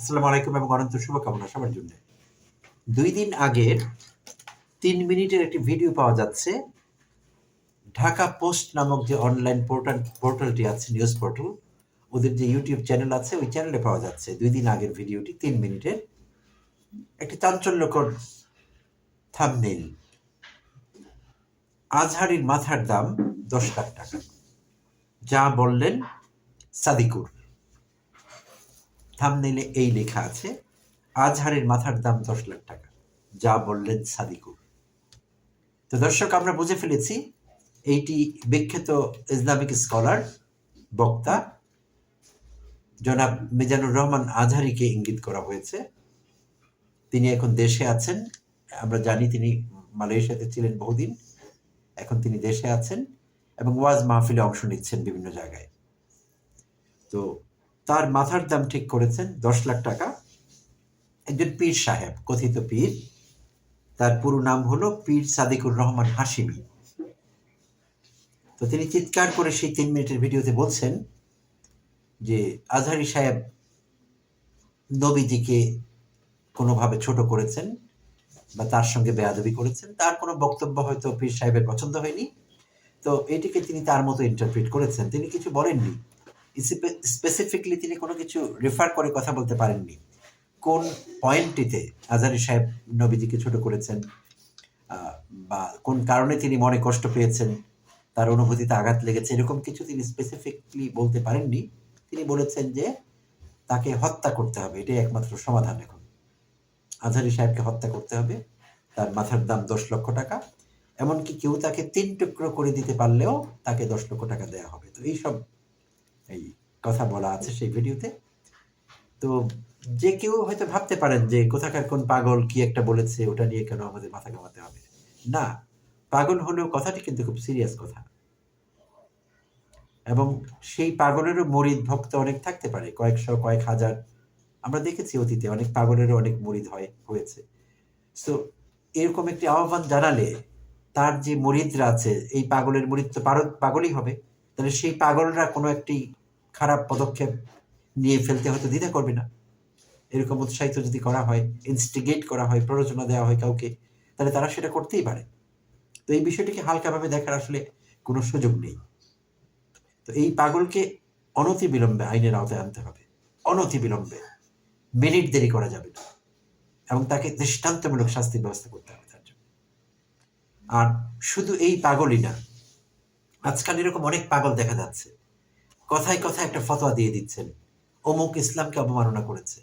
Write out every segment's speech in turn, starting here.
আসসালামু আলাইকুম এবং অনন্ত শুভকামনা সবার জন্য। দুই দিন আগের তিন মিনিটের একটি ভিডিও পাওয়া যাচ্ছে। ঢাকা পোস্ট নামক যে অনলাইন পোর্টাল, পোর্টালটি আছে, নিউজ পোর্টাল, ওদের যে ইউটিউব চ্যানেল আছে, ওই চ্যানেলে পাওয়া যাচ্ছে দুই দিন আগের ভিডিওটি, তিন মিনিটের। একটি চাঞ্চল্যকর থামনেল আজহারির মাথার দাম দশ লাখ টাকা। যা বললেন সাদিকুর। থামনেলে এই লেখা আছে, আজহারের মাথার দাম দশ লাখ টাকা। যা বললেন সাদিকুর। তো দর্শক, আমরা বুঝে ফেলেছি, এইটি বিখ্যাত ইসলামিক স্কলার, বক্তা, জনাব মিজানুর রহমান আজহারিকে ইঙ্গিত করা হয়েছে। তিনি এখন দেশে আছেন, আমরা জানি তিনি মালয়েশিয়াতে ছিলেন বহুদিন, এখন তিনি দেশে আছেন এবং ওয়াজ মাহফিলে অংশ নিচ্ছেন বিভিন্ন জায়গায়। তো তার মাথার দাম ঠিক করেছেন দশ লাখ টাকা। একজন পীর সাহেব, কথিত পীর। তার পুরো নাম হলো পীর সাদিকুর রহমান হাসিমি তো তিনি চিৎকার করে সেই তিন মিনিটের ভিডিওতে বলছেন যে, আজহারি সাহেব নবীজিকে কোনোভাবে ছোট করেছেন বা তার সঙ্গে বেয়াদবি করেছেন, তার কোনো বক্তব্য হয়তো পীর সাহেবের পছন্দ হয়নি। তো এটিকে তিনি তার মতো ইন্টারপ্রিট করেছেন। তিনি কিছু বলেননি। স্পেসিফিকলি তিনি কোনো কিছু রেফার করে কথা বলতে পারেননি। কোন পয়েন্টটিতে আজারি সাহেব নবীজিকে ছোট করেছেন বা কোন কারণে তিনি মনে কষ্ট পেয়েছেন, তার অনুভূতিতে আঘাত লেগেছে, এরকম কিছু তিনি স্পেসিফিকলি বলতে পারেননি। তিনি বলেছেন যে তাকে হত্যা করতে হবে, এটাই একমাত্র সমাধান এখন। আজহারি সাহেবকে হত্যা করতে হবে, তার মাথার দাম দশ লক্ষ টাকা, এমনকি কেউ তাকে তিন টুকরো করে দিতে পারলেও তাকে দশ লক্ষ টাকা দেওয়া হবে। তো এইসব এই কথা বলা আছে সেই ভিডিওতে। তো যে কেউ হয়তো ভাবতে পারেন যে কোথাকার কোন পাগল কি একটা বলেছে, ওটা নিয়ে কেন আমাদের মাথা ঘামাতে হবে? না, পাগল হলেও কথাটি কিন্তু খুব সিরিয়াস কথা। এবং সেই পাগলেরও মরিদ ভক্ত অনেক থাকতে পারে, কয়েকশো, কয়েক হাজার। আমরা দেখেছি অতীতে অনেক পাগলেরও অনেক মরিদ হয়, হয়েছে। সো এরকম একটি আহ্বান জানালে তার যে মরিদরা আছে, এই পাগলের মরিদ তো পাগলই হবে। তাহলে সেই পাগলরা কোনো একটি খারাপ পদক্ষেপ নিয়ে ফেলতে হয়তো দ্বিধা করবে না। এরকম উৎসাহিত যদি করা হয় ইনস্টিগেট করা হয়, প্ররোচনা দেওয়া হয় কাউকে, তাহলে তারা সেটা করতেই পারে। তো এই বিষয়টিকে হালকাভাবে দেখার আসলে কোনো সুযোগ নেই। তো এই পাগলকে অনতি বিলম্বে আইনের আওতায় আনতে হবে। অনতি বিলম্বে মিনিট দেরি করা যাবে না। এবং তাকে দৃষ্টান্তমূলক শাস্তির ব্যবস্থা করতে হবে তার জন্য। আর শুধু এই পাগলই না, আজকাল এরকম অনেক পাগল দেখা যাচ্ছে। কথায় কথায় একটা ফতোয়া দিয়ে দিচ্ছেন। অমুক ইসলামকে অবমাননা করেছে।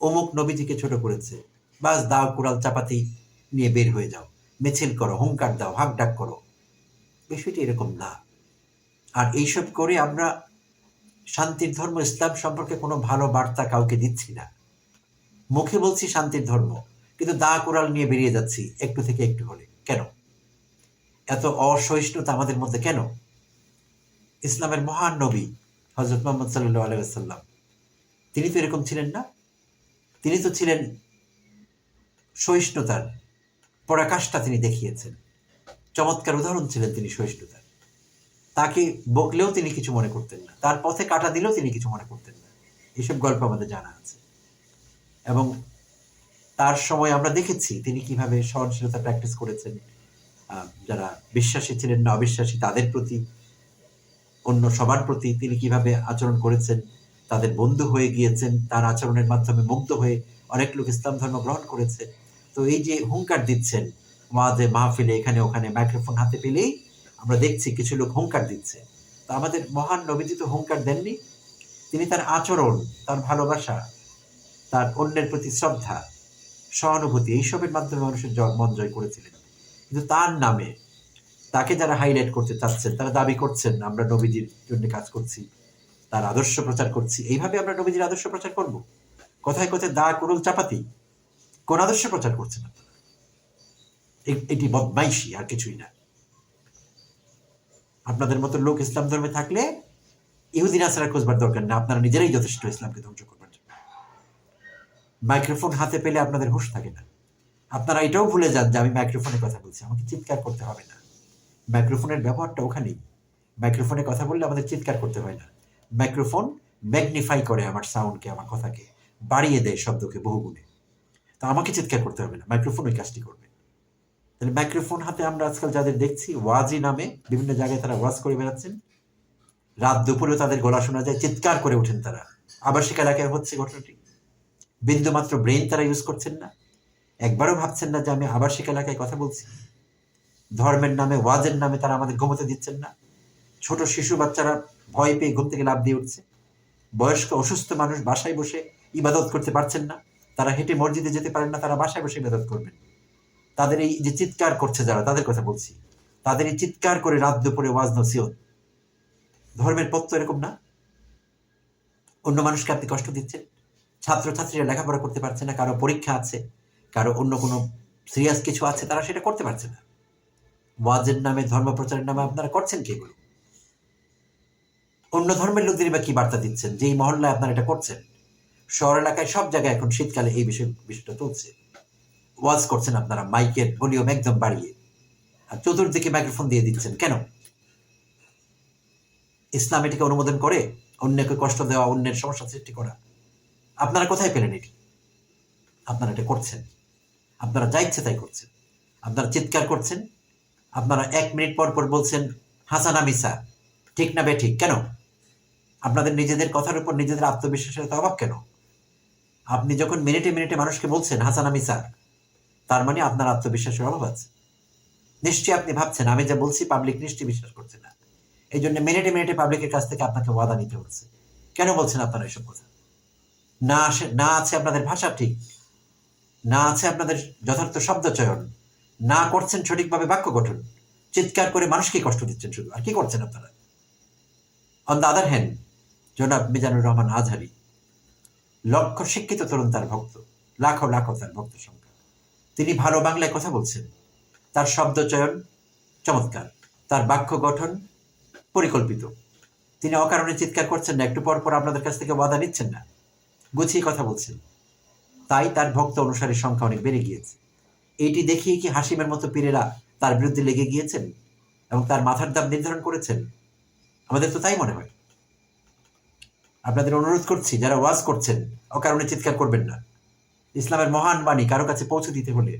অমুক নবীজিকে ছোট করেছে। বাস দাও কুড়াল চাপাতি নিয়ে বের হয়ে যাও। মিছিল করো, হুঙ্কার দাও, হাক ডাক করো। বিষয়টি এরকম না। আর এইসব করে আমরা শান্তির ধর্ম, ইসলাম সম্পর্কে কোনো ভালো বার্তা কাউকে দিচ্ছি না। মুখে বলছি শান্তির ধর্ম, কিন্তু দা কুড়াল নিয়ে বেরিয়ে যাচ্ছি একটু থেকে একটু হলে। কেন? এত অসহিষ্ণুতা আমাদের মধ্যে কেন? ইসলামের মহান নবী হজরত মোহাম্মদ সাল্লাহ আলাইসাল্লাম তিনি তো এরকম ছিলেন না? তিনি তো ছিলেন সহিষ্ণুতার পরাকাষ্ঠা তিনি দেখিয়েছেন। চমৎকার উদাহরণ ছিলেন তিনি সহিষ্ণুতার। তাকে বকলেও তিনি কিছু মনে করতেন না। তার পথে কাটা দিলেও তিনি কিছু মনে করতেন না। এসব গল্প আমাদের জানা আছে। এবং তার সময় আমরা দেখেছি তিনি কীভাবে সহনশীলতা প্র্যাকটিস করেছেন। যারা বিশ্বাসী ছিলেন না অবিশ্বাসী তাদের প্রতি অন্য সবার প্রতি তিনি কীভাবে আচরণ করেছেন, তাদের বন্ধু হয়ে গিয়েছেন, তার আচরণের মাধ্যমে মুগ্ধ হয়ে অনেক লোক ইসলাম ধর্ম গ্রহণ করেছে তো এই যে হুঙ্কার দিচ্ছেন ওয়াজে মাহফিলে, এখানে ওখানে মাইক্রোফোন হাতে পেলেই আমরা দেখছি কিছু লোক হুঙ্কার দিচ্ছে। তো আমাদের মহান নবীজি তো হুঙ্কার দেননি, তিনি তার আচরণ, তার ভালোবাসা, তার অন্যের প্রতি শ্রদ্ধা, সহানুভূতি, এইসবের মাধ্যমে মানুষের মন জয় করেছিলেন। কিন্তু তার নামে তাকে যারা হাইলাইট করতে চাচ্ছেন, তারা দাবি করছেন, আমরা নবীজির জন্য কাজ করছি, তার আদর্শ প্রচার করছি। এইভাবে আমরা নবীজির আদর্শ প্রচার করব? কোথায় কোথায় দা কুরুল চাপাতি, কোন আদর্শ প্রচার করছেন আপনারা এটি বদমাইশি, আর কিছুই না। আপনাদের মতো লোক ইসলাম ধর্মে থাকলে ইহুদিন আসারা খোঁজবার দরকার না। আপনারা নিজেরাই যথেষ্ট ইসলামকে ধ্বংস করবার জন্য। মাইক্রোফোন হাতে পেলে আপনাদের হুঁশ থাকে না। আপনারা এটাও ভুলে যান যে আমি মাইক্রোফোনে কথা বলছি। আমাকে চিৎকার করতে হবে না। মাইক্রোফোনের ব্যবহারটা ওখানেই। মাইক্রোফোনে কথা বললে আমাদের চিৎকার করতে হয় না। মাইক্রোফোন ম্যাগনিফাই করে আমার সাউন্ডকে আমার কথাকে। বাড়িয়ে দেয় শব্দকে বহুগুণে। তা আমাকে চিৎকার করতে হবে না। মাইক্রোফোন ওই কাজটি করবে। তাহলে মাইক্রোফোন হাতে আমরা আজকাল যাদের দেখছি, ওয়াজি নামে বিভিন্ন জায়গায় তারা ওয়াজ করে বেড়াচ্ছেন। রাত দুপুরেও তাদের গলা শোনা যায়, চিৎকার করে ওঠেন তারা। আবাসিক এলাকায় হচ্ছে ঘটনাটি। বিন্দুমাত্র ব্রেন তারা ইউজ করছেন না। একবারও ভাবছেন না যে আমি আবাসিক এলাকায় কথা বলছি। ধর্মের নামে, ওয়াজের নামে তারা আমাদের ঘুমোতে দিচ্ছেন না। ছোট শিশু বাচ্চারা ভয় পেয়ে ঘুম থেকে লাভ দিয়ে উঠছে। বয়স্ক অসুস্থ মানুষ বাসায় বসে ইবাদত করতে পারছেন না। তারা হেঁটে মসজিদে যেতে পারেন না, তারা বাসায় বসে ইবাদত করবেন। তাদের এই যে চিৎকার করছে যারা, তাদের কথা বলছি। তাদের এই চিৎকার করে রাত দুপুরে ওয়াজ নসিহত। ধর্মের পথ তো এরকম না। অন্য মানুষকে আপনি কষ্ট দিচ্ছেন। ছাত্রছাত্রীরা লেখাপড়া করতে পারছে না, কারও পরীক্ষা আছে, কারও অন্য কোনো সিরিয়াস কিছু আছে, তারা সেটা করতে পারছে না। ওয়াজের নামে ধর্ম প্রচারের নামে আপনারা করছেন কি এগুলো? অন্য ধর্মের লোকদের বা কি বার্তা দিচ্ছেন? যে এই মহল্লায় আপনারা এটা করছেন? শহর এলাকায় সব জায়গায় এখন শীতকালে এই বিষয়, বিষয়টা চলছে। ওয়াজ করছেন আপনারা, মাইকের ভলিউম একদম বাড়িয়ে। আর চতুর্দিকে মাইক্রোফোন দিয়ে দিচ্ছেন। কেন? ইসলাম এটিকে অনুমোদন করে, অন্যকে কষ্ট দেওয়া, অন্যের সমস্যা সৃষ্টি করা। আপনারা কোথায় পেলেন এটি? আপনারা এটা করছেন। আপনারা যা ইচ্ছে তাই করছেন। আপনারা চিৎকার করছেন আপনারা এক মিনিট পর পর বলছেন, হাসানা মিসা ঠিক না ঠিক কেন? আপনাদের নিজেদের কথার উপর নিজেদের আত্মবিশ্বাসের অভাব কেন? আপনি যখন মিনিটে মিনিটে মানুষকে বলছেন, হাসানা মিসা তার মানে আপনার আত্মবিশ্বাসের অভাব আছে। নিশ্চয়ই আপনি ভাবছেন, আমি যা বলছি পাবলিক নিশ্চয়ই বিশ্বাস করছে না। এই জন্য মিনিটে মিনিটে পাবলিকের কাছ থেকে আপনাকে ওয়াদা নিতে হচ্ছে। কেন বলছেন আপনারা এসব কথা? না আসে, না আছে আপনাদের ভাষা ঠিক। না আছে আপনাদের যথার্থ শব্দ চয়ন না করছেন সঠিকভাবে বাক্য গঠন। চিৎকার করে মানুষকে কষ্ট দিচ্ছেন শুধু। আর কি করছেন আপনারা? অন দ্য আদার হ্যান্ড জনাব মিজানুর রহমান আজহারি, লক্ষ শিক্ষিত তরুণ তার ভক্ত, লাখো লাখো তার ভক্ত সংখ্যা। তিনি ভালো বাংলায় কথা বলছেন। তার শব্দ চয়ন চমৎকার। তার বাক্য গঠন পরিকল্পিত। তিনি অকারণে চিৎকার করছেন না, একটু পর পর আপনাদের কাছ থেকে ওয়াদা নিচ্ছেন না। গুছিয়ে কথা বলছেন। তাই তার ভক্ত অনুসারীর সংখ্যা অনেক বেড়ে গিয়েছে। এইটি দেখিয়ে কি হাসিমের মতো পীরেরা তার বিরুদ্ধে লেগে গিয়েছেন এবং তার মাথার দাম নির্ধারণ করেছেন? আমাদের তো তাই মনে হয়। আপনাদের অনুরোধ করছি, যারা ওয়াজ করছেন, অকারণে চিৎকার করবেন না। ইসলামের মহান বাণী কারও কাছে পৌঁছে দিতে হলে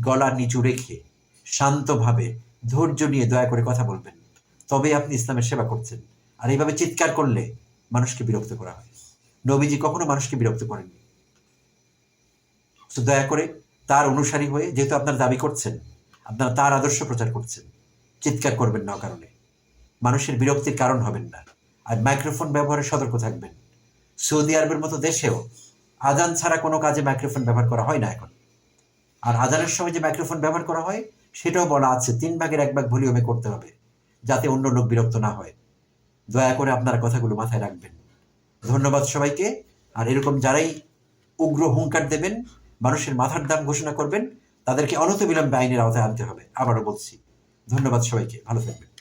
গলা নিচু রেখে শান্তভাবে ধৈর্য নিয়ে দয়া করে কথা বলবেন। তবে আপনি ইসলামের সেবা করছেন। আর এইভাবে চিৎকার করলে মানুষকে বিরক্ত করা হয়। নবীজি কখনো মানুষকে বিরক্ত করেননি। দয়া করে তার অনুসারী হয়ে যেহেতু আপনার দাবি করছেন, আপনারা তার আদর্শ প্রচার করছেন, চিৎকার করবেন না কারণে মানুষের বিরক্তির কারণ হবেন না। আর মাইক্রোফোন ব্যবহারে সতর্ক থাকবেন। সৌদি আরবের মতো দেশেও আজান ছাড়া কোনো কাজে মাইক্রোফোন ব্যবহার করা হয় না এখন। আর আজানের সময় যে মাইক্রোফোন ব্যবহার করা হয়, সেটাও বলা আছে, তিন ভাগের এক ভাগ ভলিউমে করতে হবে, যাতে অন্য লোক বিরক্ত না হয়। দয়া করে আপনারা কথাগুলো মাথায় রাখবেন। ধন্যবাদ সবাইকে। আর এরকম যারাই উগ্র হুঙ্কার দেবেন মানুষের মাথার দাম ঘোষণা করবেন, তাদেরকে অনতবিলম্বে আইনের আওতায় আনতে হবে। আবারও বলছি, ধন্যবাদ সবাইকে, ভালো থাকবেন।